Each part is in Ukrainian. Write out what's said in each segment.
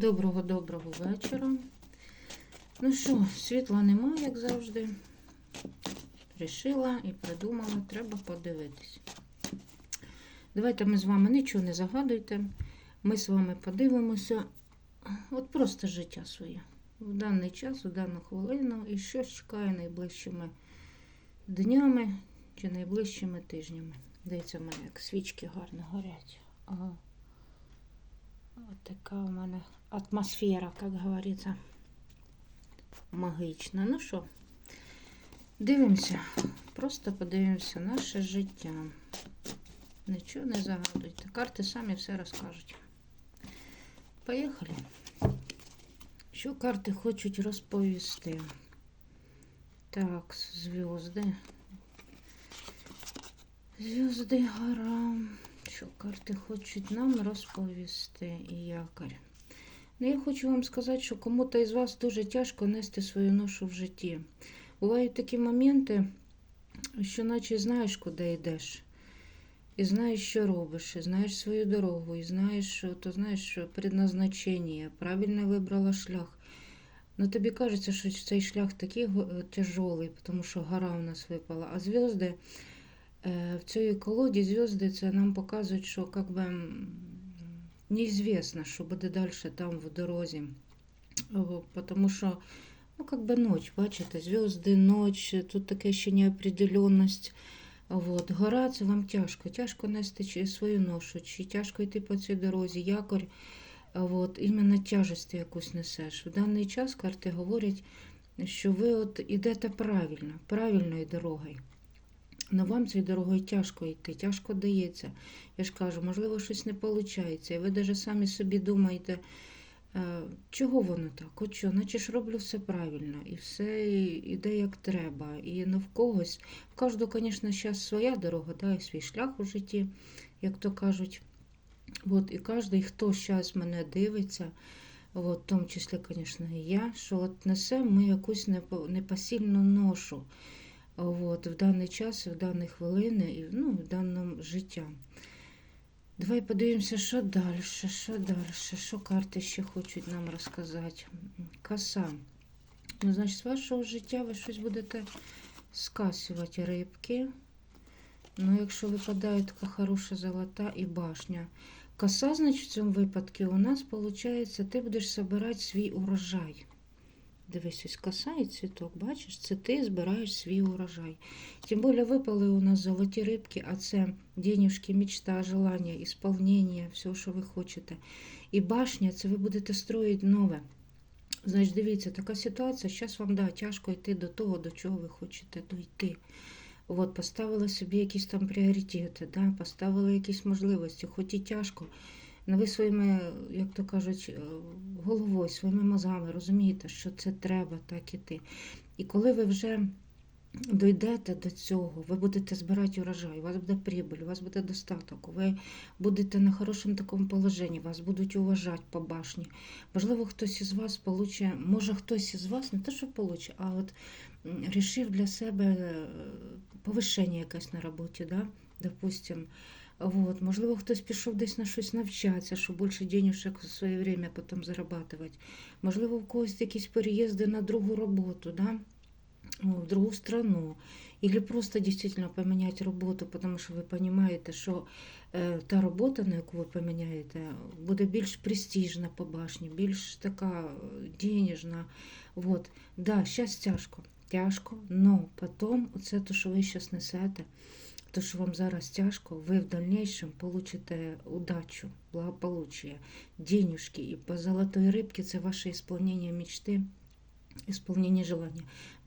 Доброго-доброго вечора. Ну що, світла немає, як завжди. Рішила і придумала, треба подивитись. Давайте ми з вами нічого не загадуйте. Ми з вами подивимося. От просто життя своє. В даний час, у дану хвилину, і що чекає найближчими днями чи найближчими тижнями. Дивіться, в мене як свічки гарно горять. Ага. От така у мене атмосфера, як говориться, магічна. Ну що, дивимося, просто подивимося наше життя. Нічого не загадуйте. Карти самі все розкажуть. Поїхали. Що карти хочуть розповісти? Так, зв'язки. Зв'язки гора. Що карти хочуть нам розповісти і якорь. Ну, я хочу вам сказати, що кому-то із вас дуже тяжко нести свою ношу в житті. Бувають такі моменти, що наче знаєш, куди йдеш. І знаєш, що робиш, і знаєш свою дорогу, і знаєш, що то знаєш, предназначення, правильно вибрала шлях. Ну тобі кажеться, що цей шлях такий го- тому що гора у нас випала, а зв'язки. Э, в цій колоді зв'язки це нам показують, що как би неізвісно, що буде далі там в дорозі. Тому що, ну, как би ніч, бачите, зв'язки, ніч, тут таке ще неопределенність. Вот. Гора це вам тяжко. Тяжко нести свою ношу, чи тяжко йти по цій дорозі, якорь. От, іменно тяжесть якусь несеш. В даний час карти говорять, що ви от ідете правильно, правильною дорогою. Но вам цією дорогою тяжко йти, тяжко дається. Я ж кажу, можливо, щось не виходить. І ви навіть самі собі думаєте, е, чого воно так? От що, наче ж роблю все правильно, і все йде як треба. І не в когось. В кожного, звісно, зараз своя дорога, да, і свій шлях у житті, як то кажуть. От, і кожен, хто зараз мене дивиться, от, в тому числі, звісно, і я, що от несемо ми якусь непо- непосильну ношу от, в даний час, в дані хвилини ну, в даному життя. Давай подивимося, що далі, що далі, що карти ще хочуть нам розказати. Коса. Ну, значить, з вашого життя ви щось будете скасувати рибки. Ну, якщо випадає така хороша золота і башня. Коса, значить, в цьому випадку у нас виходить, ти будеш збирати свій урожай. Дивись, ось коса цвіток, бачиш, це ти збираєш свій урожай. Тим більше випали у нас золоті рибки, а це денежки, мечта, желання, ісполнення, все, що ви хочете. І башня, це ви будете строїти нове. Значить, дивіться, така ситуація, зараз вам да, тяжко йти до того, до чого ви хочете дойти. От, поставили собі якісь там пріоритети, да, поставили якісь можливості, хоч і тяжко. Но ви своїми, як то кажуть, е, головою, своїми мозгами розумієте, що це треба так іти. І коли ви вже дійдете до цього, ви будете збирати урожай, у вас буде прибыль, у вас буде достаток, ви будете на хорошому такому положенні, вас будуть уважати по башні. Можливо, хтось із вас получить, може хтось із вас, не те, що получить, а от рішив для себе е, повищення якесь на роботі, да? допустим. Вот. Можливо, хтось пішов десь на щось навчатися, щоб більше денежок в своє время потім зарабатувати. Можливо, у когось якісь переїзди на другу роботу, да? в другу страну. Или просто действительно поменять роботу, тому що ви розумієте, що е, та робота, на яку ви поміняєте, буде більш престижна по башні, більш така е, денежна. Вот. Да, зараз тяжко, тяжко, но потім оце те, що ви зараз несете, то, що вам зараз тяжко, ви в дальнейшем получите удачу, благополучие, денежки. І по золотої рибки це ваше ісполнення мечти, ісполнення желання.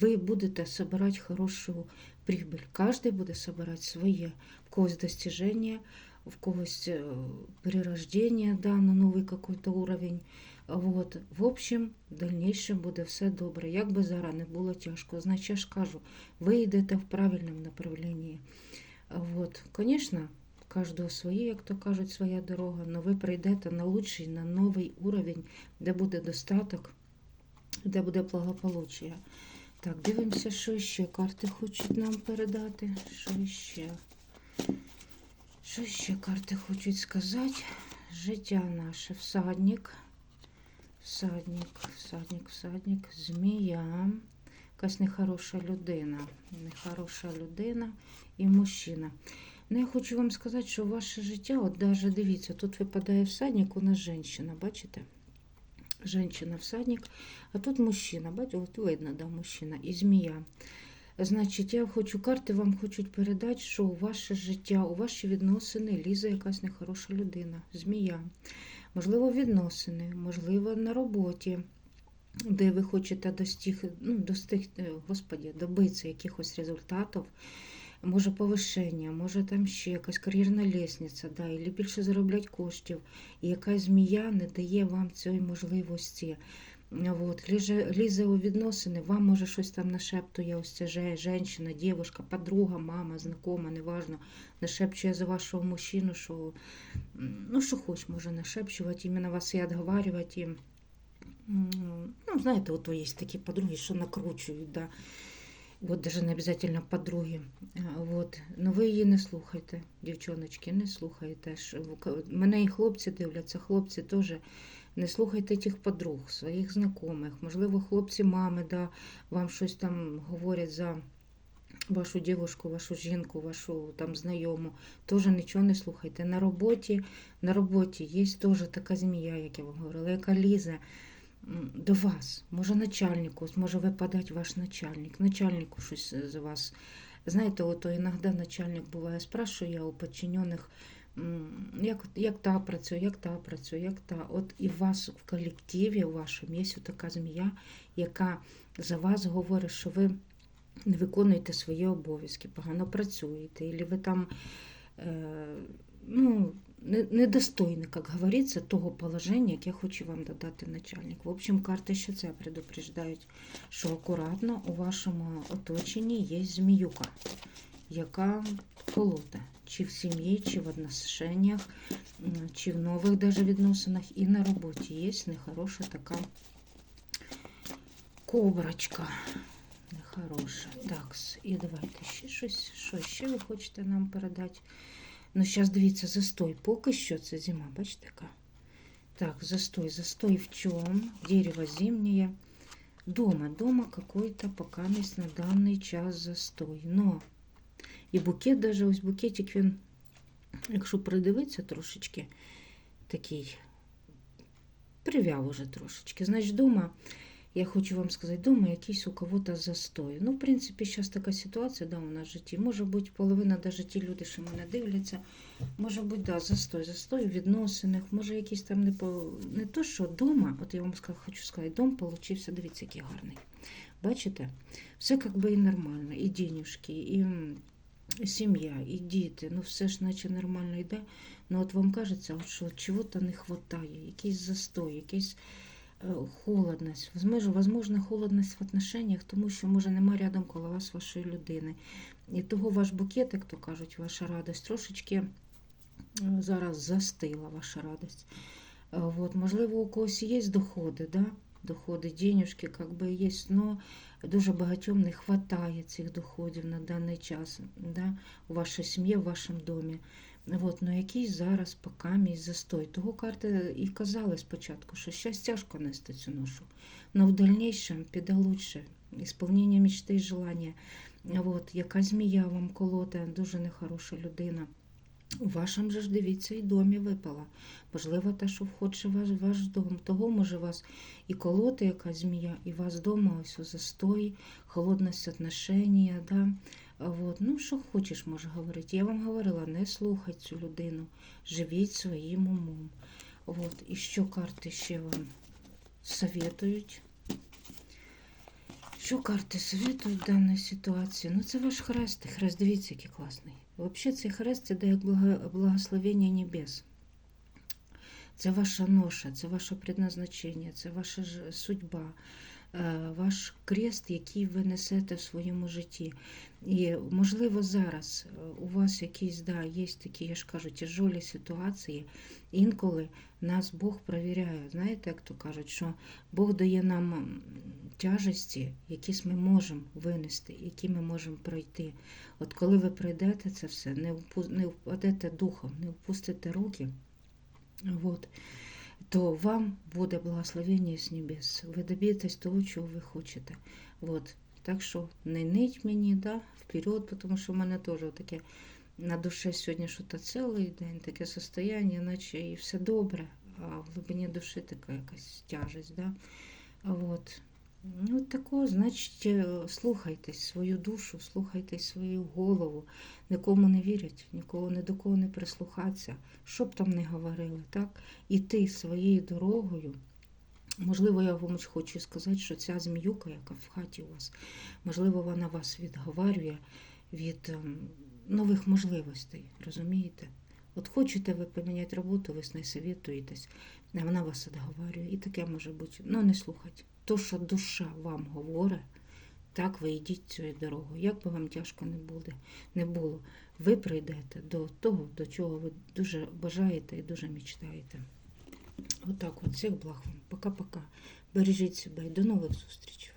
Ви будете собирать хорошу прибыль. Каждый буде собирать своє. В когось достижения, в когось э, перерождение, да, на новий какой-то уровень. Вот. В общем, в дальнейшем буде все добре. Як би зараз не було тяжко, значить, я ж кажу, ви йдете в правильному направленні. Конечно, в кожного своє, як то кажуть, своя дорога, але ви прийдете на лучший, на новий уровень, де буде достаток, де буде благополуччя. Так, дивимося, що ще карти хочуть нам передати. Що ще? Що ще карти хочуть сказати? Життя наше, всадник. всадник, всадник, всадник, змія. Якась нехороша людина. Нехороша людина і мужчина. Ну, я хочу вам сказати, що ваше життя, от даже дивіться, тут випадає всадник, у нас жінка, бачите? Женщина всадник, а тут мужчина, бачите, от видно, да, мужчина і змія. Значить, я хочу карти вам хочуть передати, що у ваше життя, у ваші відносини лізе якась нехороша людина, змія. Можливо, відносини, можливо, на роботі, де ви хочете достиг, ну, достиг, господі, добитися якихось результатів. Може повишення, може там ще якась кар'єрна лісниця, да, і більше зароблять коштів. І якась змія не дає вам цієї можливості. От, ліже, лізе у відносини, вам може щось там нашептує ось ця женщина, дівчинка, подруга, мама, знакома, неважно, нашепчує за вашого мужчину, що ну, що хоч може нашепчувати, іменно вас і відговарювати. Ну, знаєте, от є такі подруги, що накручують, да. Вот даже не обязательно подруги. А, Вот. Ну ви її не слухайте, дівчоночки, не слухайте. Мене і хлопці дивляться, хлопці теж не слухайте тих подруг, своїх знайомих. Можливо, хлопці, мами, да, вам щось там говорять за вашу дівушку, вашу жінку, вашу там знайому. Теж нічого не слухайте. На роботі, на роботі є теж така змія, як я вам говорила, яка лізе до вас. Може начальнику, може випадати ваш начальник. Начальнику щось е, за вас. Знаєте, от іноді начальник буває, спрашує у підчинених, як, як та працює, як та працює, як та. От і у вас в колективі у вашому є така змія, яка за вас говорить, що ви не виконуєте свої обов'язки, погано працюєте, і ви там не- недостойні, як говориться, того положення, яке хоче вам додати начальник. В общем, карти ще це предупреждають, що акуратно у вашому оточенні є зміюка, яка колота. Чи в сім'ї, чи в отношениях, чи в нових даже відносинах, і на роботі є нехороша така кобрачка. Нехороша. Так, і давайте ще щось. Що ще ви хочете нам передати? Ну, зараз дивіться, застой. Поки що це зима, бачите яка? Так, застой. Застой в чому? Дерево зимнее. Дома, дома какой-то пока на даний час застой. Но і букет, даже ось букетик, він, якщо придивитися трошечки, такий прив'яв уже трошечки. Значить, дома, Я хочу вам сказати, дома якийсь у кого-то застой. Ну, в принципі, зараз така ситуація да, у нас в житті. Може бути, половина навіть ті люди, що мене дивляться, може бути, да, застой, застой у відносинах, може якийсь там не по не то, що вдома, от я вам хочу сказати, дом получився, дивіться, який гарний. Бачите? Все як би і нормально, і денежки, і сім'я, і діти, ну все ж наче нормально йде. Ну от вам кажеться, що чого-то не вистачає, якийсь застой, якийсь е, холодність. Возможно, холодність в отношениях, тому що може нема рядом коло вас вашої людини. І того ваш букет, як то кажуть, ваша радість трошечки е, зараз застила ваша радість. Е, Вот, можливо, у когось є доходи, да? доходи, денежки, как би є, но дуже багатьом не вистачає цих доходів на даний час да? у вашій сім'ї, в вашому домі. От, ну який зараз поки мій застой. Того карти і казали спочатку, що щас тяжко нести цю ношу. Но в дальнейшем піде лучше. Ісполнення мечти і желання. От, яка змія вам колоте, дуже нехороша людина. У вашому же ж дивіться, і домі випала. Можливо, те, що входить ваш, ваш дом. Того може вас і колоти якась змія, і вас дома ось у застой, отношення, да? А Вот. Ну, що хочеш, може говорити. Я вам говорила, не слухайте цю людину, живіть своїм умом. От. І що карти ще вам советують? Що карти советують в даній ситуації? Ну, це ваш хрест. Хрест, дивіться, який класний. Взагалі, цей хрест це дає благо- благословення небес. Це ваша ноша, це ваше предназначення, це ваша судьба, ваш крест, який ви несете в своєму житті. І, можливо, зараз е, у вас якісь, да, є такі, я ж кажу, тяжолі ситуації. Інколи нас Бог перевіряє. Знаєте, як то кажуть, що Бог дає нам тяжесті, які ми можемо винести, які ми можемо пройти. От коли ви пройдете це все, не впадете духом, не впустите руки. От. то вам буде благословення з небес. Ви доб'єтесь того, чого ви хочете. От. Так що не нить мені, да, вперед, тому що в мене теж таке на душе сьогодні щось цілий день, таке состояние, наче і все добре, а в глибині душі така якась тяжесть. Да? А Ну, такого, значить, е, слухайтесь свою душу, слухайтесь свою голову. Нікому не вірять, нікого ні до кого не прислухатися, що б там не говорили, так? Іти своєю дорогою. Можливо, я вам хочу сказати, що ця зміюка, яка в хаті у вас, можливо, вона вас відговарює від ем, нових можливостей, розумієте? От хочете ви поміняти роботу, ви з нею совєтуєтесь, а вона вас відговарює. І таке може бути. Ну, не слухайте. То, що душа вам говорить, так ви йдіть цією дорогою. Як би вам тяжко не буде, не було, ви прийдете до того, до чого ви дуже бажаєте і дуже мечтаєте. Отак от, всіх благ вам. Пока-пока. Бережіть себе і до нових зустрічей.